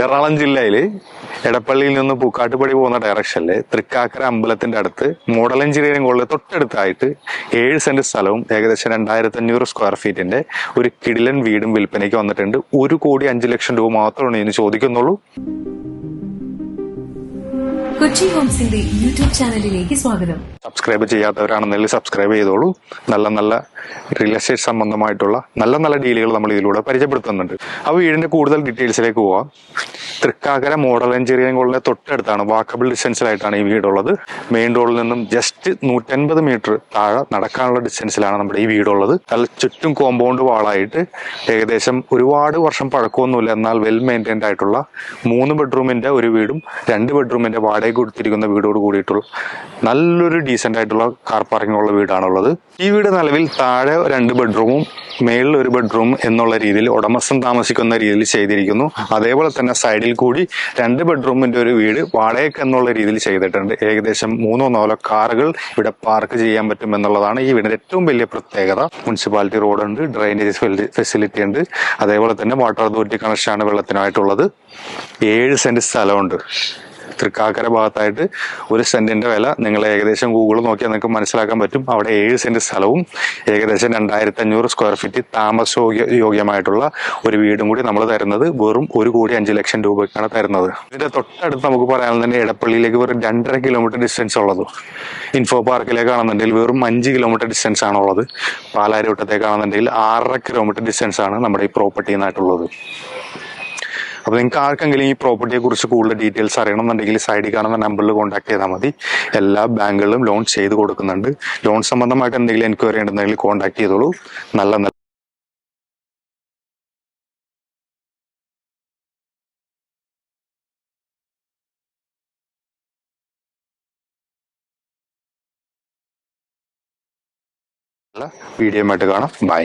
എറണാകുളം ജില്ലയിൽ എടപ്പള്ളിയിൽ നിന്ന് പൂക്കാട്ടുപടി പോകുന്ന ഡയറക്ഷനിൽ തൃക്കാക്കര അമ്പലത്തിന്റെ അടുത്ത് മോഡൽ എഞ്ചിനീയറിംഗ് കോളേജ് തൊട്ടടുത്തായിട്ട് ഏഴ് സെന്റ് സ്ഥലവും ഏകദേശം രണ്ടായിരത്തി അഞ്ഞൂറ് സ്ക്വയർ ഫീറ്റിന്റെ ഒരു കിടിലൻ വീടും വിൽപ്പനയ്ക്ക് വന്നിട്ടുണ്ട്. ഒരു കോടി അഞ്ച് ലക്ഷം രൂപ മാത്രമാണ് ഇതിന് ചോദിക്കുന്നുള്ളൂ. കൊച്ചി ഹോംസിന്റെ യൂട്യൂബ് ചാനലിലേക്ക് സ്വാഗതം. സബ്സ്ക്രൈബ് ചെയ്യാത്തവരാണെന്നുണ്ടെങ്കിൽ സബ്സ്ക്രൈബ് ചെയ്തോളൂ. നല്ല നല്ല റിയൽ എസ്റ്റേറ്റ് സംബന്ധമായിട്ടുള്ള നല്ല നല്ല ഡീലുകൾ നമ്മൾ ഇതിലൂടെ പരിചയപ്പെടുത്തുന്നുണ്ട്. ആ വീടിന്റെ കൂടുതൽ ഡീറ്റെയിൽസിലേക്ക് പോവാം. തൃക്കാക്കര മോഡൽ എഞ്ചിനീയറിംഗ് കോളേജിന്റെ തൊട്ടടുത്താണ് വാക്കബിൾ ഡിസ്റ്റൻസിലായിട്ടാണ് ഈ വീടുള്ളത്. മെയിൻ റോഡിൽ നിന്നും ജസ്റ്റ് നൂറ്റൻപത് മീറ്റർ താഴെ നടക്കാനുള്ള ഡിസ്റ്റൻസിലാണ് നമ്മുടെ ഈ വീടുള്ളത്. നല്ല ചുറ്റും കോമ്പൗണ്ട് വാളായിട്ട് ഏകദേശം ഒരുപാട് വർഷം പഴക്കമൊന്നുമില്ല. എന്നാൽ വെൽ മെയിന്റൈൻഡ് ആയിട്ടുള്ള മൂന്ന് ബെഡ്റൂമിന്റെ ഒരു വീടും രണ്ട് ബെഡ്റൂമിന്റെ വാടക കൊടുത്തിരിക്കുന്ന വീടോട് കൂടിയിട്ടുള്ള നല്ലൊരു ഡീസെന്റ് ആയിട്ടുള്ള കാർ പാർക്കിംഗ് ഉള്ള വീടാണുള്ളത്. ഈ വീട് നിലവിൽ താഴെ രണ്ട് ബെഡ്റൂമും മേളിൽ ഒരു ബെഡ്റൂം എന്നുള്ള രീതിയിൽ ഉടമസ്ഥൻ താമസിക്കുന്ന രീതിയിൽ ചെയ്തിരിക്കുന്നു. അതേപോലെ തന്നെ സൈഡിൽ കൂടി രണ്ട് ബെഡ്റൂമിന്റെ ഒരു വീട് വാടകയ്ക്ക് എന്നുള്ള രീതിയിൽ ചെയ്തിട്ടുണ്ട്. ഏകദേശം മൂന്നോ നാലോ കാറുകൾ ഇവിടെ പാർക്ക് ചെയ്യാൻ പറ്റും എന്നുള്ളതാണ് ഈ വീടിന്റെ ഏറ്റവും വലിയ പ്രത്യേകത. മുനിസിപ്പാലിറ്റി റോഡ് ഉണ്ട് ഡ്രൈനേജ് ഫെസിലിറ്റി ഉണ്ട്. അതേപോലെ തന്നെ വാട്ടർ അതോറിറ്റി കണക്ഷനാണ് വെള്ളത്തിനായിട്ടുള്ളത്. ഏഴ് സെന്റ് സ്ഥലമുണ്ട്. തൃക്കാക്കര ഭാഗത്തായിട്ട് ഒരു സെന്റിന്റെ വില നിങ്ങൾ ഏകദേശം ഗൂഗിൾ നോക്കിയാൽ നിങ്ങൾക്ക് മനസ്സിലാക്കാൻ പറ്റും. അവിടെ ഏഴ് സെന്റ് സ്ഥലവും ഏകദേശം രണ്ടായിരത്തി അഞ്ഞൂറ് സ്ക്വയർ ഫീറ്റ് താമസ യോഗ്യമായിട്ടുള്ള ഒരു വീടും കൂടി നമ്മൾ തരുന്നത്. വെറും ഒരു കോടി അഞ്ച് ലക്ഷം രൂപയ്ക്കാണ് തരുന്നത്. ഇതിന്റെ തൊട്ടടുത്ത് നമുക്ക് പറയാൻ തന്നെ ഇടപ്പള്ളിയിലേക്ക് വെറും രണ്ടര കിലോമീറ്റർ ഡിസ്റ്റൻസ് ഉള്ളത്. ഇൻഫോ പാർക്കിലേക്കാണെന്നുണ്ടെങ്കിൽ വെറും അഞ്ച് കിലോമീറ്റർ ഡിസ്റ്റൻസ് ആണുള്ളത് പാലാരിവട്ടത്തേക്കാണെന്നുണ്ടെങ്കിൽ ആറര കിലോമീറ്റർ ഡിസ്റ്റൻസ് ആണ് നമ്മുടെ ഈ പ്രോപ്പർട്ടിയിൽ നിന്നായിട്ടുള്ളത് അപ്പൊ നിങ്ങൾക്ക് ആർക്കെങ്കിലും ഈ പ്രോപ്പർട്ടിയെ കുറിച്ച് കൂടുതൽ ഡീറ്റെയിൽസ് അറിയണമെന്നുണ്ടെങ്കിൽ സൈഡിൽ കാണുന്ന നമ്പറിൽ കോൺടാക്ട് ചെയ്താൽ മതി. എല്ലാ ബാങ്കുകളിലും ലോൺ ചെയ്ത് കൊടുക്കുന്നുണ്ട്. ലോൺ സംബന്ധമായിട്ട് എന്തെങ്കിലും എൻക്വയറി ഉണ്ടെന്നുണ്ടെങ്കിൽ കോൺടാക്ട് ചെയ്തോളൂ. നല്ല നല്ല വീഡിയോ ആയിട്ട് കാണാം. ബൈ